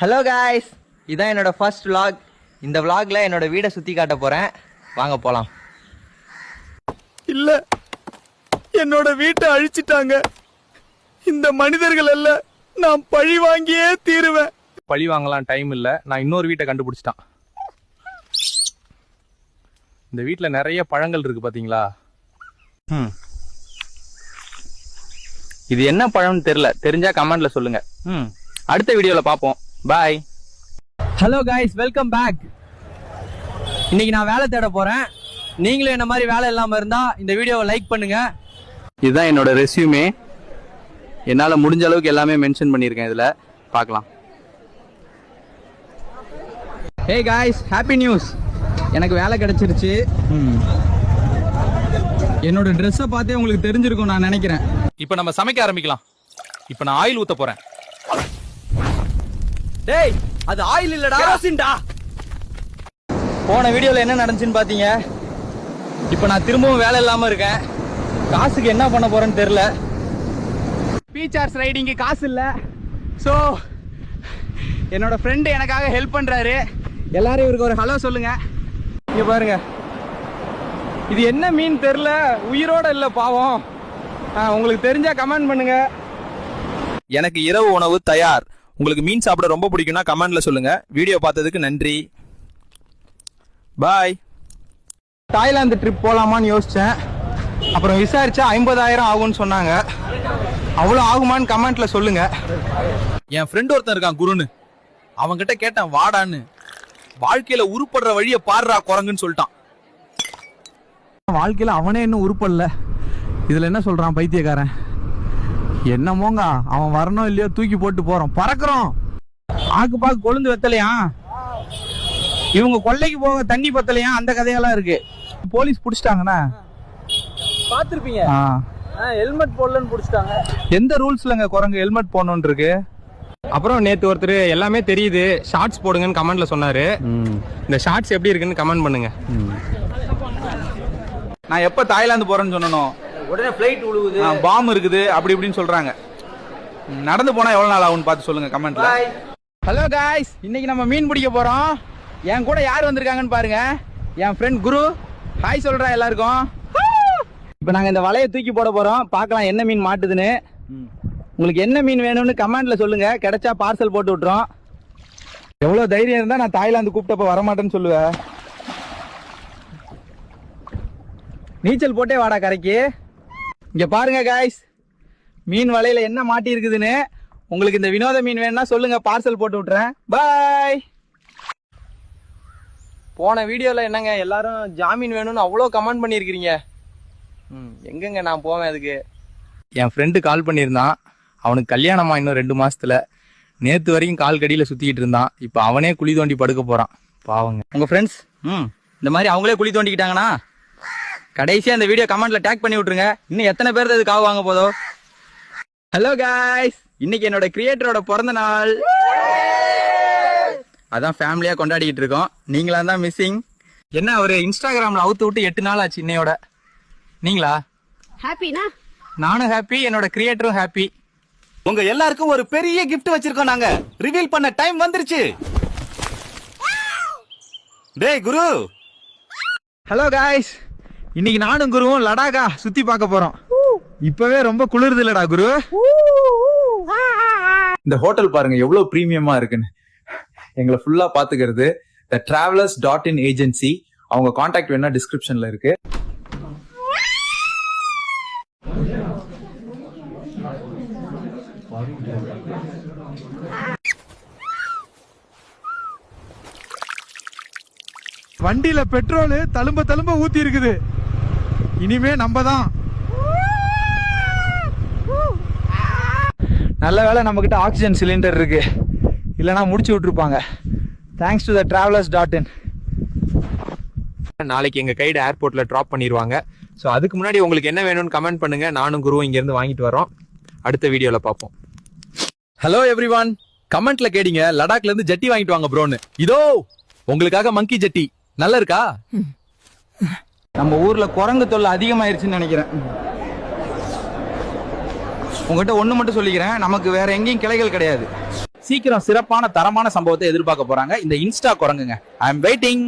Hello guys இதான் என்னோட first vlog. இந்த vlogல என்னோட வீடை சுற்றி காட்ட போகிறேன் வாங்க போகலாம் இல்ல. என்னோட வீட்டை அழிச்சிட்டாங்க. இந்த மனிதர்கள் அல்ல. நான் பழி வாங்கியே தீருவேன். பழி வாங்கலாம் டைம் இல்லை. நான் இன்னொரு வீட்டை கண்டுபிடிச்சிட்டான். இந்த வீட்டில் நிறைய பழங்கள் இருக்கு பாத்தீங்களா? ம் இது என்ன பழம்னு தெரியல. தெரிஞ்சா கமெண்ட்ல சொல்லுங்க. ம் அடுத்த வீடியோல பார்ப்போம் bye hello guys welcome back இன்னைக்கு நான் வேலை தேட போறேன். நீங்களும் என்ன மாதிரி வேலை இல்லாம இருந்தா இந்த வீடியோவை லைக் பண்ணுங்க. இதுதான் என்னோட ரெஸ்யூமே என்னால் முடிஞ்ச அளவுக்கு எல்லாமே மென்ஷன் பண்ணியிருக்கேன் இதில். பார்க்கலாம். ஹே காய்ஸ் ஹாப்பி நியூஸ் எனக்கு வேலை கிடைச்சிருச்சு. என்னோட ட்ரெஸ்ஸை பார்த்தே உங்களுக்கு தெரிஞ்சிருக்கும் நான் நினைக்கிறேன். இப்போ நம்ம சமைக்க ஆரம்பிக்கலாம். இப்போ நான் ஆயில் ஊற்ற போகிறேன் டேய் அது ஆயில் இல்லடா. கேரோசின்டா போன வீடியோல என்ன நடந்துச்சுன்னு பாத்தீங்க? இப்போ நான் திரும்பவும் வேலை இல்லாம இருக்கேன். காசுக்கு என்ன பண்ண போறேன்னு தெரியல. பீச்சார்ஸ் ரைடிங்கு காசு இல்ல. ஸோ என்னோட ஃப்ரெண்டு எனக்காக ஹெல்ப் பண்றாரு. எல்லாரும் இவருக்கு ஒரு ஹலோ சொல்லுங்க. இங்க பாருங்க. இது என்ன மீன் தெரியல. உயிரோட இல்ல பாவம். உங்களுக்கு தெரிஞ்சா கமெண்ட் பண்ணுங்க. எனக்கு இரவு உணவு தயார். உங்களுக்கு மீன் சாப்பிட ரொம்ப பிடிக்கும்னா கமெண்ட்ல சொல்லுங்க. வீடியோ பார்த்ததுக்கு நன்றி. பாய் தாய்லாந்து ட்ரிப் போலாமான்னு யோசிச்சேன். அப்புறம் விசாரிச்சா ஐம்பதாயிரம் ஆகும்னு சொன்னாங்க. அவ்வளோ ஆகுமான்னு கமெண்ட்ல சொல்லுங்க. என் ஃப்ரெண்ட் ஒருத்தன் இருக்கான் குருன்னு. அவன்கிட்ட கேட்டேன் வாடான்னு. வாழ்க்கையில உருப்படுற வழியை பாடுறா குரங்குன்னு சொல்லிட்டான். வாழ்க்கையில அவனே இன்னும் உருப்படல. இதுல என்ன சொல்றான் பைத்தியக்காரன்? என்னமோங்க? அவன் வரணும் இல்லையோ தூக்கி போட்டு போறோம். பறக்குறோம். ஆக்கு பாக்கு கொழுந்து வெத்தலையா? இவங்க கொல்லைக்கு போக தண்ணி பத்தலையா? அந்த கதையெல்லாம் இருக்கு. போலீஸ் புடிச்சிட்டாங்கண்ணா. பார்த்துருப்பீங்க ஆ. ஹெல்மெட் போடலன்னு பிடிச்சிட்டாங்க. எந்த ரூல்ஸ்லங்க குரங்கு ஹெல்மெட் போடணும்னு இருக்கு அப்புறம் நேத்து ஒருத்தர் எல்லாமே தெரியுது. ஷார்ட்ஸ் போடுங்கன்னு கமெண்ட்ல சொன்னாரு. இந்த ஷார்ட்ஸ் எப்படி இருக்குன்னு கமெண்ட் பண்ணுங்க. நான் எப்ப தாய்லாந்து போறேன்னு சொன்னனும் உடனே ஃபிளைட் உழுவுது. பாம் இருக்குது அப்படி இப்படின்னு சொல்றாங்க. நடந்து போனா எவ்வளவு நாள் ஆகும்னு பார்த்து சொல்லுங்க கமெண்ட்ல ஹலோ காய்ஸ் இன்னைக்கு நம்ம மீன் பிடிக்க போறோம். என் கூட யார் வந்திருக்காங்கன்னு பாருங்க. என் ஃப்ரெண்ட் குரு. ஹாய் சொல்றா எல்லாருக்கும். இப்போ நாங்க இந்த வலையை தூக்கி போட போறோம். பார்க்கலாம் என்ன மீன் மாட்டுதுன்னு. உங்களுக்கு என்ன மீன் வேணும்னு கமெண்ட்ல சொல்லுங்க. கிடைச்சா பார்சல் போட்டு விட்டுறோம். எவ்வளவு தைரியம் இருந்தா நான் தாய்லாந்து கூப்பிட்டப்ப வரமாட்டேன்னு சொல்லுவேன். நீச்சல் போட்டே வாடா கரைக்கு. இங்கே பாருங்க காய்ஸ் மீன் வலையில் என்ன மாட்டி இருக்குதுன்னு உங்களுக்கு இந்த வினோத மீன் வேணும்னா சொல்லுங்கள் பார்சல் போட்டு விட்டுறேன். பாய் போன வீடியோவில் என்னங்க எல்லாரும் ஜாமீன் வேணும்னு அவ்வளோ கமெண்ட் பண்ணியிருக்கிறீங்க. ம் எங்கங்க நான் போவேன் அதுக்கு? என் ஃப்ரெண்டு கால் பண்ணியிருந்தான். அவனுக்கு கல்யாணமா இன்னும் ரெண்டு மாசத்துல. நேத்து வரைக்கும் கால் கடியில சுத்திக்கிட்டு இருந்தான். இப்போ அவனே குழி தோண்டி படுக்க போறான். பாவங்க. உங்க ஃப்ரெண்ட்ஸ் ம் இந்த மாதிரி அவங்களே குழி தோண்டிக்கிட்டாங்கன்னா? கடைசியா இந்த வீடியோ கமெண்ட்ல டேக் பண்ணி விட்டுருங்க. இன்னும் எத்தனை பேர் இது காவு வாங்க போதோ? ஹலோ காய்ஸ் இன்னைக்கு என்னோட கிரியேட்டரோட பிறந்த நாள். அதான் ஃபேமிலியா கொண்டாடிக்கிட்டு இருக்கோம். நீங்களா தான் மிஸ்ஸிங் என்ன ஒரு இன்ஸ்டாகிராம்ல அவுத்து விட்டு எட்டு நாள் ஆச்சு இன்னையோட? நீங்களா? ஹாப்பினா நானும் ஹாப்பி என்னோட கிரியேட்டரும் ஹாப்பி உங்க எல்லாருக்கும் ஒரு பெரிய கிஃப்ட் வச்சிருக்கோம் நாங்க. ரிவீல் பண்ண டைம் வந்துருச்சு. டேய் குரு. ஹலோ காய்ஸ் இன்னைக்கு நானும் குருவும் லடாக்கா சுத்தி பார்க்க போறோம். இப்பவே ரொம்ப குளிருது இல்லடா குரு. இந்த ஹோட்டல் பாருங்க எவ்வளவு பிரீமியமா இருக்குன்னு. எங்களை ஃபுல்லா பாத்துக்கிறது the travellers dot in agency அவங்க காண்டாக்ட் வேணா டிஸ்கிரிப்ஷன்ல இருக்கு. வண்டியில பெட்ரோல் தழும்ப தழும்ப ஊத்தி இருக்குது இனிமே நம்ம தான் நல்ல வேளை நம்ம கிட்ட ஆக்சிஜன் சிலிண்டர் இருக்கு. இல்லைன்னா முடிச்சு விட்டுருப்பாங்க. Thanks to the travellers dot in நாளைக்கு எங்க கைடு ஏர்போர்ட்ல டிராப் பண்ணிடுவாங்க ஸோ அதுக்கு முன்னாடி உங்களுக்கு என்ன வேணும்னு கமெண்ட் பண்ணுங்க. நானும் குருவும் இங்க இருந்து வாங்கிட்டு வரோம் அடுத்த வீடியோல பார்ப்போம். ஹலோ எவ்ரி ஒன் கமெண்ட்ல கேடிங்க லடாக்ல இருந்து ஜட்டி வாங்கிட்டு வாங்க ப்ரோன்னு இதோ உங்களுக்காக மங்கி ஜட்டி. நல்லா இருக்கா? நம்ம ஊரில் குரங்கு தொல்லை அதிகமாயிருச்சுன்னு நினைக்கிறேன். உங்ககிட்ட ஒன்று மட்டும் சொல்லிக்கிறேன். நமக்கு வேற எங்கேயும் கிளைகள் கிடையாது. சீக்கிரம் சிறப்பான தரமான சம்பவத்தை எதிர்பார்க்க போறாங்க. இந்த இன்ஸ்டா குரங்குங்க. I am waiting